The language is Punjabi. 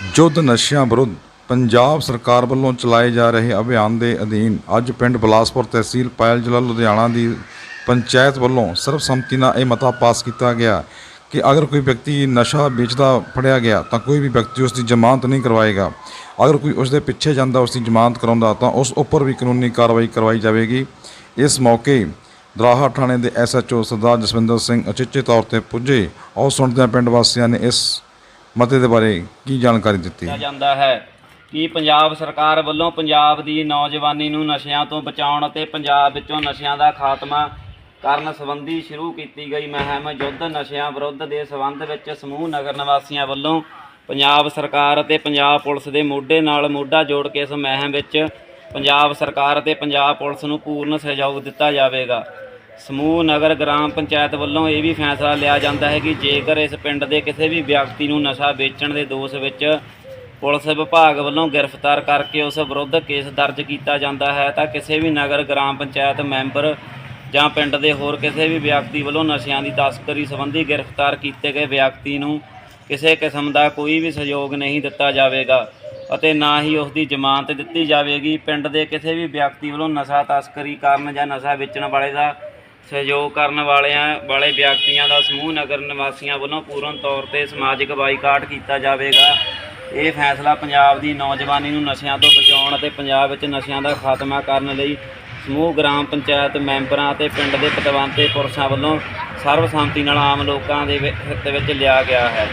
ਜੁੱਧ ਨਸ਼ਿਆਂ ਵਿਰੁੱਧ ਪੰਜਾਬ ਸਰਕਾਰ ਵੱਲੋਂ ਚਲਾਏ ਜਾ ਰਹੇ ਅਭਿਆਨ ਦੇ ਅਧੀਨ ਅੱਜ ਪਿੰਡ ਬਲਾਸਪੁਰ ਤਹਿਸੀਲ ਪਾਇਲ ਜ਼ਿਲ੍ਹਾ ਲੁਧਿਆਣਾ ਦੀ ਪੰਚਾਇਤ ਵੱਲੋਂ ਸਰਬਸੰਮਤੀ ਨਾਲ ਇਹ ਮਤਾ ਪਾਸ ਕੀਤਾ ਗਿਆ ਕਿ ਅਗਰ ਕੋਈ ਵਿਅਕਤੀ ਨਸ਼ਾ ਵੇਚਦਾ ਫੜਿਆ ਗਿਆ ਤਾਂ ਕੋਈ ਵੀ ਵਿਅਕਤੀ ਉਸ ਦੀ ਜ਼ਮਾਨਤ ਨਹੀਂ ਕਰਵਾਏਗਾ। ਅਗਰ ਕੋਈ ਉਸ ਦੇ ਪਿੱਛੇ ਜਾਂਦਾ, ਉਸ ਦੀ ਜ਼ਮਾਨਤ ਕਰਾਉਂਦਾ ਤਾਂ ਉਸ ਉੱਪਰ ਵੀ ਕਾਨੂੰਨੀ ਕਾਰਵਾਈ ਕਰਵਾਈ ਜਾਵੇਗੀ। ਇਸ ਮੌਕੇ ਦਰਾਹਾ ਥਾਣੇ ਦੇ ਐਸਐਚਓ ਸਰਦਾਰ ਜਸਵਿੰਦਰ ਸਿੰਘ ਅਚੇਚੇ ਤੌਰ ਤੇ ਪੁੱਜੇ। ਆਓ ਸੁਣਦਿਆਂ ਪਿੰਡ ਵਾਸੀਆਂ ਨੇ ਇਸ ਮਤੇ ਦੇ ਬਾਰੇ ਕੀ ਜਾਣਕਾਰੀ ਦਿੱਤੀ? ਕੀਤਾ ਜਾਂਦਾ ਹੈ ਕਿ ਪੰਜਾਬ ਸਰਕਾਰ ਵੱਲੋਂ ਪੰਜਾਬ ਦੀ ਨੌਜਵਾਨੀ ਨੂੰ ਨਸ਼ਿਆਂ ਤੋਂ ਬਚਾਉਣ ਅਤੇ ਪੰਜਾਬ ਵਿੱਚੋਂ ਨਸ਼ਿਆਂ ਦਾ ਖਾਤਮਾ ਕਰਨ ਸੰਬੰਧੀ ਸ਼ੁਰੂ ਕੀਤੀ ਗਈ ਮੁਹਿੰਮ ਯੁੱਧ ਨਸ਼ਿਆਂ ਵਿਰੁੱਧ ਦੇ ਸੰਬੰਧ ਵਿੱਚ ਸਮੂਹ ਨਗਰ ਨਿਵਾਸੀਆਂ ਵੱਲੋਂ ਪੰਜਾਬ ਸਰਕਾਰ ਅਤੇ ਪੰਜਾਬ ਪੁਲਿਸ ਦੇ ਮੋਢੇ ਨਾਲ ਮੋਢਾ ਜੋੜ ਕੇ ਇਸ ਮੁਹਿੰਮ ਵਿੱਚ ਪੰਜਾਬ ਸਰਕਾਰ ਅਤੇ ਪੰਜਾਬ ਪੁਲਿਸ ਨੂੰ ਪੂਰਨ ਸਹਿਯੋਗ ਦਿੱਤਾ ਜਾਵੇਗਾ। ਸਮੂਹ ਨਗਰ ਗ੍ਰਾਮ ਪੰਚਾਇਤ ਵੱਲੋਂ ਇਹ ਵੀ ਫੈਸਲਾ ਲਿਆ ਜਾਂਦਾ ਹੈ ਕਿ ਜੇਕਰ ਇਸ ਪਿੰਡ ਦੇ ਕਿਸੇ ਵੀ ਵਿਅਕਤੀ ਨੂੰ ਨਸ਼ਾ ਵੇਚਣ ਦੇ ਦੋਸ਼ ਵਿੱਚ ਪੁਲਿਸ ਵਿਭਾਗ ਵੱਲੋਂ ਗ੍ਰਿਫਤਾਰ ਕਰਕੇ ਉਸ ਵਿਰੁੱਧ ਕੇਸ ਦਰਜ ਕੀਤਾ ਜਾਂਦਾ ਹੈ, ਤਾਂ ਕਿਸੇ ਵੀ ਨਗਰ ਗ੍ਰਾਮ ਪੰਚਾਇਤ ਮੈਂਬਰ ਜਾਂ ਪਿੰਡ ਦੇ ਹੋਰ ਕਿਸੇ ਵੀ ਵਿਅਕਤੀ ਵੱਲੋਂ ਨਸ਼ਿਆਂ ਦੀ ਤਸਕਰੀ ਸੰਬੰਧੀ ਗ੍ਰਿਫਤਾਰ ਕੀਤੇ ਗਏ ਵਿਅਕਤੀ ਨੂੰ ਕਿਸੇ ਕਿਸਮ ਦਾ ਕੋਈ ਵੀ ਸਹਿਯੋਗ ਨਹੀਂ ਦਿੱਤਾ ਜਾਵੇਗਾ ਅਤੇ ਨਾ ਹੀ ਉਸ ਦੀ ਜ਼ਮਾਨਤ ਦਿੱਤੀ ਜਾਵੇਗੀ। ਪਿੰਡ ਦੇ ਕਿਸੇ ਵੀ ਵਿਅਕਤੀ ਵੱਲੋਂ ਨਸ਼ਾ ਤਸਕਰੀ ਕਰਨ ਜਾਂ ਨਸ਼ਾ ਵੇਚਣ ਵਾਲੇ ਦਾ ਸਹਿਯੋਗ ਕਰਨ ਵਾਲਿਆਂ, ਵਾਲੇ ਵਿਅਕਤੀਆਂ ਦਾ ਸਮੂਹ ਨਗਰ ਨਿਵਾਸੀਆਂ ਵੱਲੋਂ ਪੂਰਨ ਤੌਰ ਤੇ ਸਮਾਜਿਕ ਬਾਈਕਾਟ ਕੀਤਾ ਜਾਵੇਗਾ। ਇਹ ਫੈਸਲਾ ਪੰਜਾਬ ਦੀ ਨੌਜਵਾਨੀ ਨੂੰ ਨਸ਼ਿਆਂ ਤੋਂ ਬਚਾਉਣ ਅਤੇ ਪੰਜਾਬ ਵਿੱਚ ਨਸ਼ਿਆਂ ਦਾ ਖਾਤਮਾ ਕਰਨ ਲਈ ਸਮੂਹ, ਗ੍ਰਾਮ ਪੰਚਾਇਤ ਮੈਂਬਰਾਂ ਅਤੇ ਪਿੰਡ ਦੇ ਪਤਵੰਤੇ ਪੁਰਸ਼ਾਂ ਵੱਲੋਂ ਸਰਬਸੰਮਤੀ ਨਾਲ ਆਮ ਲੋਕਾਂ ਦੇ ਵਿ- ਹਿੱਤ ਵਿੱਚ ਲਿਆ ਗਿਆ ਹੈ।